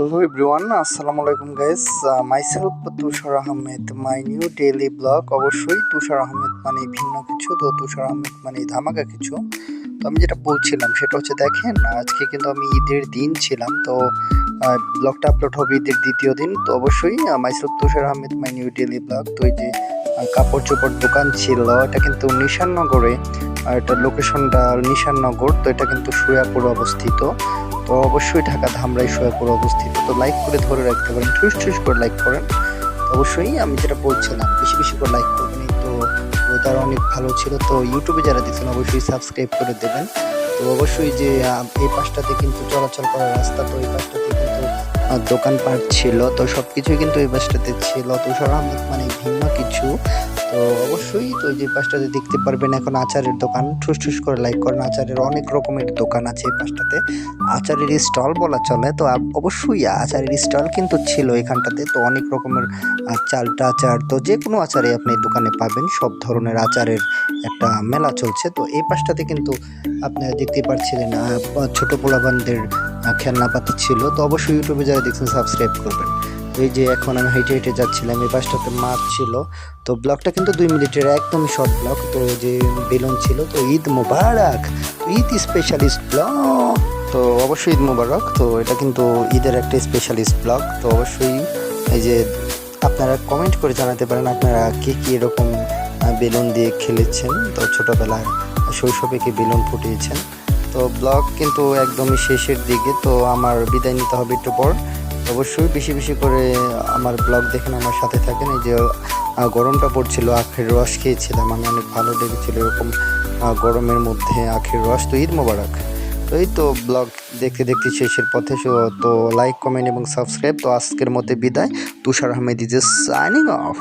Hello everyone আসসালামু আলাইকুম guys myself Tushar Ahmed my new daily blog অবশ্যই তুষার আহমেদ মানে ভিন্ন কিছু, তো তুষার আহমেদ মানে ধামাকা কিছু। তো আমি যেটা বলছিলাম, সেটা হচ্ছে দেখেন, আজকে কিন্তু আমি ঈদের দিন ছিলাম, তো ব্লগটা আপলোড হবে ঈদের দ্বিতীয় দিন। তো অবশ্যই myself Tushar Ahmed my new daily blog তো এই যে কাপড় চোপড় দোকান ছিল, এটা কিন্তু নিশাননগরে, আর এটা লোকেশনটা নিশাননগর, তো এটা কিন্তু সুয়াপুর অবস্থিত। অবশ্যই ঢাকা ধামরাই সোয়াপুর অবস্থিত। তো লাইক করে ধরে রাখতে পারেন, ঠুস ঠুস করে লাইক করেন। অবশ্যই আমি যেটা বলছিলাম, বেশি বেশি করে লাইক করবেন। তো ওয়েদার অনেক ভালো ছিল, তো ইউটিউবে যারা দেখছেন অবশ্যই সাবস্ক্রাইব করে দেবেন। তো অবশ্যই যে এই পাশটাতে কিন্তু চলাচল করার রাস্তা, তো এই পাশটাতে কিন্তু দোকানপাট ছিল। তো সব কিছুই কিন্তু এই পাশটাতে ছিল। তো আহমেদ মানে ভিন্ন কিছু। তো অবশ্যই তো যে পাশটাতে দেখতে পারবেন এখন আচারের দোকান। ঠুস ঠুস করে লাইক করেন। আচারের অনেক রকমের দোকান আছে এই পাশটাতে। আচারের স্টল বলা চলে। তো অবশ্যই আচারের স্টল কিন্তু ছিল এখানটাতে। তো অনেক রকমের চালটা আচার। তো যে কোনো আচারে আপনি দোকানে পাবেন। সব ধরনের আচারের একটা মেলা চলছে। তো এই পাশটাতে কিন্তু আপনারা দেখতে পাচ্ছিলেন ছোট পোলাবানদের খেলনাপাতি ছিল। তো অবশ্যই ইউটিউবে যারা দেখছেন, সাবস্ক্রাইব করবেন। এই যে এখন আমি হেঁটে হেঁটে যাচ্ছিলাম, এই পাশটাতে মাছ ছিল। তো ব্লগটা কিন্তু দুই মিনিটের একদম শর্ট ব্লগ তো যে বেলুন ছিল, তো ঈদ মোবারক ঈদ স্পেশালিস্ট ব্লগ তো অবশ্যই ঈদ মোবারক, তো এটা কিন্তু ঈদের একটা স্পেশালিস্ট ব্লগ তো অবশ্যই এই যে আপনারা কমেন্ট করে জানাতে পারেন, আপনারা কে, কী এরকম বেলুন দিয়ে খেলেছেন। তো ছোটোবেলায় শৈশবে কি বেলুন ফুটিয়েছেন। তো ব্লগ কিন্তু একদমই শেষের দিকে, তো আমার বিদায় নিতে হবে একটু পর। অবশ্যই বেশি বেশি করে আমার ব্লগ দেখেন, আমার সাথে থাকেন। এই যে গরমটা পড়ছিল, আখের রস খেয়েছিলাম আমি, অনেক ভালো লেগেছিল এরকম গরমের মধ্যে আখের রস। তো ঈদ মোবারক। তো এই তো ব্লগ দেখতে দেখতে শেষের পথে তো লাইক কমেন্ট এবং সাবস্ক্রাইব তো আজকের মধ্যে বিদায়। Tushar Ahmed is signing off